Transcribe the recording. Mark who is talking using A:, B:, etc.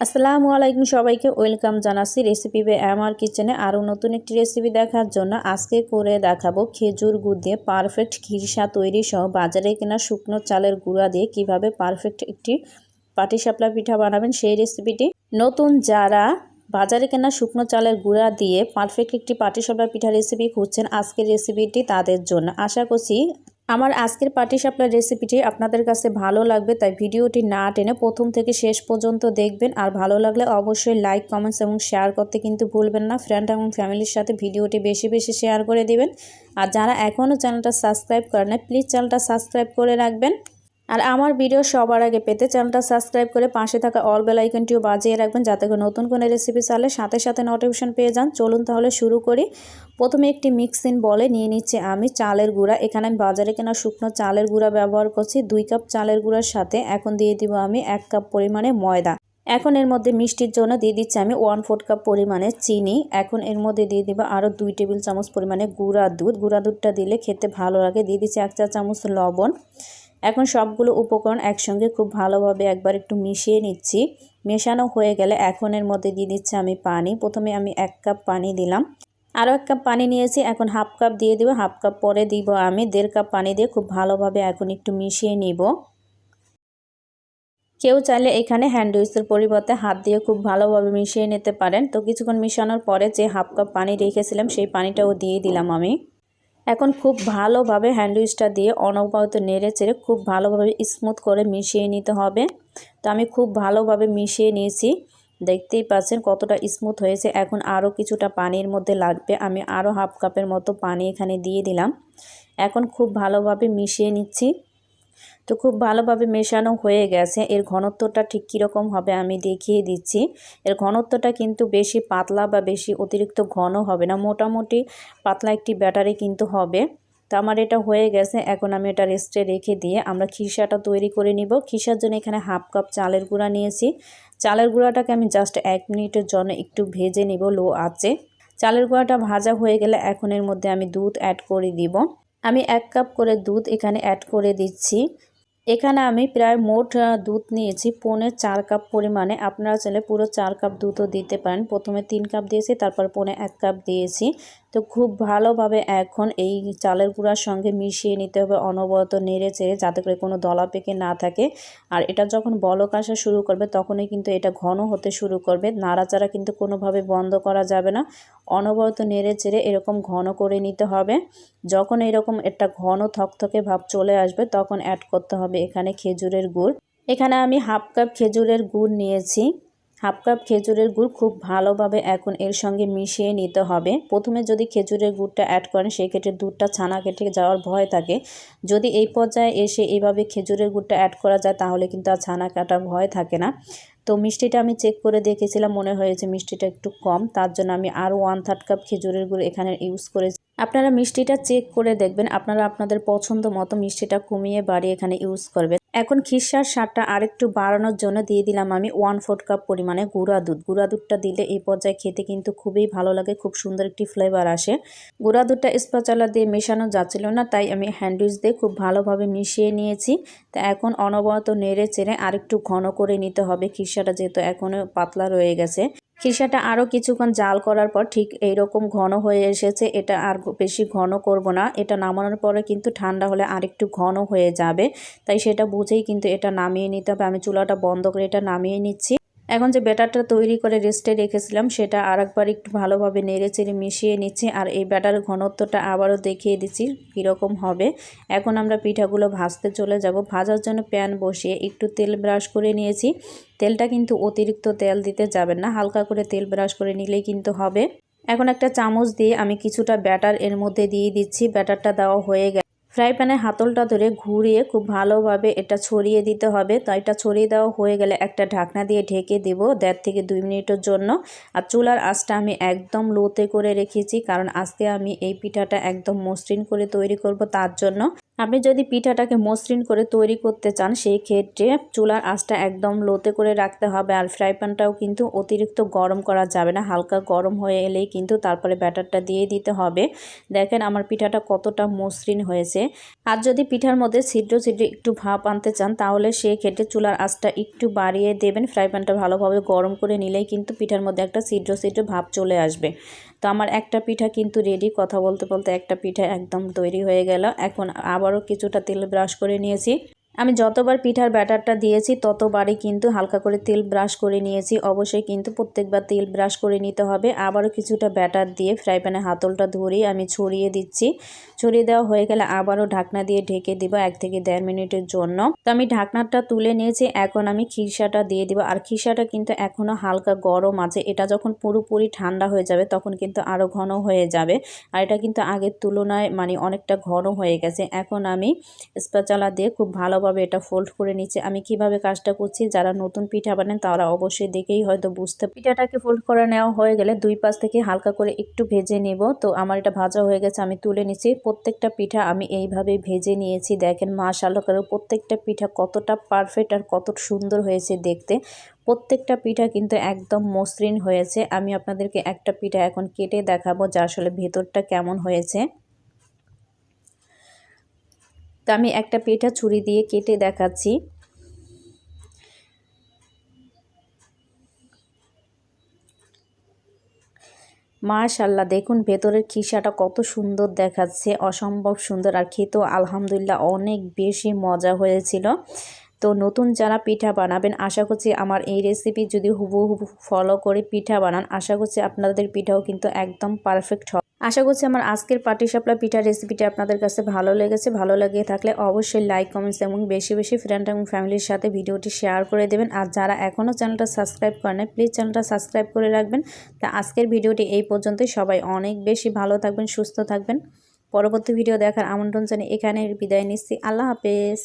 A: আসসালামু আলাইকুম সবাইকে, ওয়েলকাম জানাচ্ছি রেসিপি বে আমার কিচেনে আরও নতুন একটি রেসিপি দেখার জন্য আজকে করে দেখাবো খেজুর গুড় দিয়ে পারফেক্ট ঘিরসা তৈরি সহ বাজারে কেনা শুকনো চালের গুঁড়া দিয়ে কীভাবে পারফেক্ট একটি পাটিসাপলা পিঠা বানাবেন সেই রেসিপিটি। নতুন যারা বাজারে কেনা শুকনো চালের গুঁড়া দিয়ে পারফেক্ট একটি পাটিসাপলা পিঠা রেসিপি খুঁজছেন আজকের রেসিপিটি তাদের জন্য। আশা করছি আমার আজকের পাটিসাপলার রেসিপিটি আপনাদের কাছে ভালো লাগবে, তাই ভিডিওটি না টেনে প্রথম থেকে শেষ পর্যন্ত দেখবেন। আর ভালো লাগলে অবশ্যই লাইক কমেন্টস এবং শেয়ার করতে কিন্তু ভুলবেন না। ফ্রেন্ড এবং ফ্যামিলির সাথে ভিডিওটি বেশি বেশি শেয়ার করে দিবেন। আর যারা এখনও চ্যানেলটা সাবস্ক্রাইব করে না প্লিজ চ্যানেলটা সাবস্ক্রাইব করে রাখবেন। আর আমার ভিডিও সবার আগে পেতে চ্যানেলটা সাবস্ক্রাইব করে পাশে থাকা অল বেল আইকনটিও বাজিয়ে রাখবেন যাতে করে নতুন কোনো রেসিপি চালে সাথে সাথে নোটিফিকেশন পেয়ে যান। চলুন তাহলে শুরু করি। প্রথমে একটি মিক্সিং বলে নিয়ে নিচ্ছি আমি চালের গুঁড়া। এখানে আমি বাজারে কেনা শুকনো চালের গুঁড়া ব্যবহার করছি। দুই কাপ চালের গুঁড়ার সাথে এখন দিয়ে দিব আমি এক কাপ পরিমাণে ময়দা। এখন এর মধ্যে মিষ্টির জন্য দিয়ে দিচ্ছি আমি ওয়ান ফোর্থ কাপ পরিমাণে চিনি। এখন এর মধ্যে দিয়ে দিব আরও দুই টেবিল চামচ পরিমাণে গুঁড়া দুধ। গুঁড়া দুধটা দিলে খেতে ভালো লাগে। দিয়ে দিচ্ছি এক চা চামচ লবণ। এখন সবগুলো উপকরণ একসঙ্গে খুব ভালোভাবে একবার একটু মিশিয়ে নিচ্ছি। মেশানো হয়ে গেলে এখন এর মধ্যে দিয়ে দিচ্ছি আমি পানি। প্রথমে আমি এক কাপ পানি দিলাম। আরও এক কাপ পানি নিয়েছি। এখন হাফ কাপ দিয়ে দিব। হাফ কাপ পরে দিব আমি। দেড় কাপ পানি দিয়ে খুব ভালোভাবে এখন একটু মিশিয়ে নিব। কেউ চাইলে এখানে হ্যান্ড উইসের পরিবর্তে হাত দিয়ে খুব ভালোভাবে মিশিয়ে নিতে পারেন। তো কিছুক্ষণ মিশানোর পরে যে হাফ কাপ পানি রেখেছিলাম, সেই পানিটাও দিয়ে দিলাম আমি। এখন খুব ভালোভাবে হ্যান্ডউইচটা দিয়ে অনবরত নেড়ে চেড়ে খুব ভালোভাবে স্মুথ করে মিশিয়ে নিতে হবে। তো আমি খুব ভালোভাবে মিশিয়ে নিয়েছি। দেখতেই পাচ্ছেন কতটা স্মুথ হয়েছে। এখন আরও কিছুটা পানির মধ্যে লাগবে। আমি আরও হাফ কাপের মতো পানি এখানে দিয়ে দিলাম। এখন খুব ভালোভাবে মিশিয়ে নিচ্ছি। তো খুব ভালোভাবে মেশানো হয়ে গেছে। এর ঘনত্বটা ঠিক কীরকম হবে আমি দেখিয়ে দিচ্ছি। এর ঘনত্বটা কিন্তু বেশি পাতলা বা বেশি অতিরিক্ত ঘন হবে না। মোটামুটি পাতলা একটি ব্যাটারি কিন্তু হবে। তো আমার এটা হয়ে গেছে। এখন আমি এটা রেস্টে রেখে দিয়ে আমরা খিসাটা তৈরি করে নিব। খিসার জন্য এখানে হাফ কাপ চালের গুঁড়া নিয়েছি। চালের গুঁড়াটাকে আমি জাস্ট এক মিনিটের জন্য একটু ভেজে নিব লো আছে চালের গুঁড়াটা ভাজা হয়ে গেলে এখন এর মধ্যে আমি দুধ অ্যাড করে দিব। আমি এক কাপ করে দুধ এখানে অ্যাড করে দিচ্ছি। এখানে আমি প্রায় মোট দুধ নিয়েছি। পৌনে চার কাপ পরিমাণে। আপনারা চাইলে পুরো চার কাপ দুধও দিতে পারেন। প্রথমে তিন কাপ দিয়েছি, তারপর পৌনে এক কাপ দিয়েছি। তো খুব ভালোভাবে এখন এই চালের গুঁড়ার সঙ্গে মিশিয়ে নিতে হবে অনবরত নেড়ে চেড়ে যাতে করে কোনো দলা পেকে না থাকে। আর এটা যখন বলক আসা শুরু করবে তখনই কিন্তু এটা ঘন হতে শুরু করবে। নাড়াচাড়া কিন্তু কোনোভাবে বন্ধ করা যাবে না। অনবরত নেড়ে চেড়ে এরকম ঘন করে নিতে হবে। যখন এরকম একটা ঘন থকথকে ভাব চলে আসবে তখন অ্যাড করতে হবে এখানে খেজুরের গুড়। এখানে আমি হাফ কাপ খেজুরের গুড় নিয়েছি। হাফ কাপ খেজুরের গুড় খুব ভালোভাবে এখন এর সঙ্গে মিশিয়ে নিতে হবে। প্রথমে যদি খেজুরের গুড়টা অ্যাড করেন সেই ক্ষেত্রে দুধটা ছানা কেটে যাওয়ার ভয় থাকে। যদি এই পর্যায়ে এসে এইভাবে খেজুরের গুড়টা অ্যাড করা যায়, তাহলে কিন্তু আর ছানা কাটার ভয় থাকে না। তো মিষ্টিটা আমি চেক করে দেখেছিলাম, মনে হয়েছে মিষ্টিটা একটু কম। তার জন্য আমি আরও ওয়ান থার্ড কাপ খেজুরের গুড় এখানে ইউজ করেছি। আপনারা মিষ্টিটা চেক করে দেখবেন। আপনারা আপনাদের পছন্দ মতো মিষ্টিটা কমিয়ে বাড়িয়ে এখানে ইউজ করবেন। এখন খিসার স্বাদটা আরেকটু বাড়ানোর জন্য দিয়ে দিলাম আমি ওয়ান ফোর্থ কাপ পরিমাণে গুঁড়া দুধ। গুঁড়া দুধটা দিলে এই পর্যায়ে খেতে কিন্তু খুবই ভালো লাগে, খুব সুন্দর একটি ফ্লেভার আসে। গুঁড়া দুধটা স্পাচালা দিয়ে মেশানো যাচ্ছিল না, তাই আমি হ্যান্ডউইচ দিয়ে খুব ভালোভাবে মিশিয়ে নিয়েছি। তা এখন অনবরত নেড়ে চেড়ে আরেকটু ঘন করে নিতে হবে। খিসাটা যেহেতু এখনও পাতলা রয়ে গেছে। খিসাটা আরও কিছুক্ষণ জাল করার পর ঠিক এইরকম ঘন হয়ে এসেছে, এটা আর বেশি ঘন করব না। এটা নামানোর পরে কিন্তু ঠান্ডা হলে আরেকটু ঘন হয়ে যাবে। তাই সেটা বুঝেই কিন্তু এটা নামিয়ে নিতে হবে। আমি চুলাটা বন্ধ করে এটা নামিয়ে নিচ্ছি। এখন যে ব্যাটারটা তৈরি করে রেস্টে রেখেছিলাম, সেটা আরেকবার একটু ভালোভাবে নেড়ে চেড়ে মিশিয়ে নিচ্ছি, আর এই ব্যাটার ঘনত্বটা আবারও দেখিয়ে দিচ্ছি কীরকম হবে। এখন আমরা পিঠাগুলো ভাজতে চলে যাব। ভাজার জন্য প্যান বসিয়ে একটু তেল ব্রাশ করে নিয়েছি। তেলটা কিন্তু অতিরিক্ত তেল দিতে যাবেন না, হালকা করে তেল ব্রাশ করে নিলেই কিন্তু হবে। এখন একটা চামচ দিয়ে আমি কিছুটা ব্যাটার এর মধ্যে দিয়ে দিচ্ছি। ব্যাটারটা দেওয়া হয়ে গেছে ফ্রাই প্যানে হাতলটা ধরে ঘুরিয়ে খুব ভালোভাবে এটা ছড়িয়ে দিতে হবে। তো এটা ছড়িয়ে দেওয়া হয়ে গেলে একটা ঢাকনা দিয়ে ঢেকে দেবো দেড় থেকে দুই মিনিটের জন্য। আর চুলার আঁচটা আমি একদম লোতে করে রেখেছি, কারণ আজকে আমি এই পিঠাটা একদম মসৃণ করে তৈরি করব তার জন্য। আপনি যদি পিঠাটাকে মসৃণ করে তৈরি করতে চান, সেই ক্ষেত্রে চুলার আঁচটা একদম লোতে করে রাখতে হবে আর ফ্রাই প্যানটাও কিন্তু অতিরিক্ত গরম করা যাবে না। হালকা গরম হয়ে এলেই কিন্তু তারপরে ব্যাটারটা দিয়ে দিতে হবে। দেখেন আমার পিঠাটা কতটা মসৃণ হয়েছে। আর যদি পিঠার মধ্যে ছিদ্র ছিদ্র একটু ভাপ আনতে চান, তাহলে সেই ক্ষেত্রে চুলার আঁচটা একটু বাড়িয়ে দেবেন। ফ্রাই প্যানটা ভালোভাবে গরম করে নিলেই কিন্তু পিঠার মধ্যে একটা ছিদ্র ছিদ্র ভাপ চলে আসবে। তো আমার একটা পিঠা কিন্তু রেডি কথা বলতে বলতে একটা পিঠা একদম তৈরি হয়ে গেল। এখন আবারও কিছুটা তেল ব্রাশ করে নিয়েছি। আমি যতবার পিঠার ব্যাটারটা দিয়েছি, ততবারই কিন্তু হালকা করে তেল ব্রাশ করে নিয়েছি। অবশ্যই কিন্তু প্রত্যেকবার তেল ব্রাশ করে নিতে হবে। আবারও কিছুটা ব্যাটার দিয়ে ফ্রাই প্যানে হাতলটা ধরিয়ে আমি ছড়িয়ে দিচ্ছি। ছড়িয়ে দেওয়া হয়ে গেলে আবারও ঢাকনা দিয়ে ঢেকে দিব এক থেকে দেড় মিনিটের জন্য। তো আমি ঢাকনাটা তুলে নিয়েছি, এখন আমি খিসাটা দিয়ে দিব। আর খিসাটা কিন্তু এখনও হালকা গরম আছে। এটা যখন পুরোপুরি ঠান্ডা হয়ে যাবে, তখন কিন্তু আরও ঘন হয়ে যাবে। আর এটা কিন্তু আগের তুলনায় মানে অনেকটা ঘন হয়ে গেছে। এখন আমি স্পাচালা দিয়ে খুব ভালোভাবে ভালোভাবে এটা ফোল্ড করে নিচ্ছে। আমি কীভাবে কাজটা করছি, যারা নতুন পিঠা বানেন তারা অবশ্যই দেখেই হয়তো বুঝতে পিঠাটাকে ফোল্ড করে নেওয়া হয়ে গেলে দুই পাশ থেকে হালকা করে একটু ভেজে নেব। তো আমার এটা ভাজা হয়ে গেছে, আমি তুলে নিচ্ছি। প্রত্যেকটা পিঠা আমি এইভাবে ভেজে নিয়েছি। দেখেন মাশাল্লাহ করে প্রত্যেকটা পিঠা কতটা পারফেক্ট আর কত সুন্দর হয়েছে দেখতে। প্রত্যেকটা পিঠা কিন্তু একদম মসৃণ হয়েছে। আমি আপনাদেরকে একটা পিঠা এখন কেটে দেখাবো যা আসলে ভেতরটা কেমন হয়েছে। তো আমি একটা পেঠা ছুরি দিয়ে কেটে দেখাচ্ছি। মাশাল্লাহ দেখুন ভেতরের খিসাটা কত সুন্দর দেখাচ্ছে, অসম্ভব সুন্দর। আর খেতেও আলহামদুলিল্লাহ অনেক বেশি মজা হয়েছিল। তো নতুন যারা পিঠা বানাবেন, আশা করছি আমার এই রেসিপি যদি হুবহু ফলো করে পিঠা বানান, আশা করছি আপনাদের পিঠাও কিন্তু একদম পারফেক্ট হবে। আশা করছি আমার আজকের পাটিসাপলা পিঠা রেসিপিটি আপনাদের কাছে ভালো লেগেছে। ভালো লেগে থাকলে অবশ্যই লাইক কমেন্টস এবং বেশি বেশি ফ্রেন্ড এবং ফ্যামিলির সাথে ভিডিওটি শেয়ার করে দেবেন। আর যারা এখনও চ্যানেলটা সাবস্ক্রাইব করেন প্লিজ চ্যানেলটা সাবস্ক্রাইব করে রাখবেন। তা আজকের ভিডিওটি এই পর্যন্তই। সবাই অনেক বেশি ভালো থাকবেন, সুস্থ থাকবেন। পরবর্তী ভিডিও দেখার আমন্ত্রণ জানিয়ে এখানে বিদায় নিচ্ছি। আল্লাহ হাফেজ।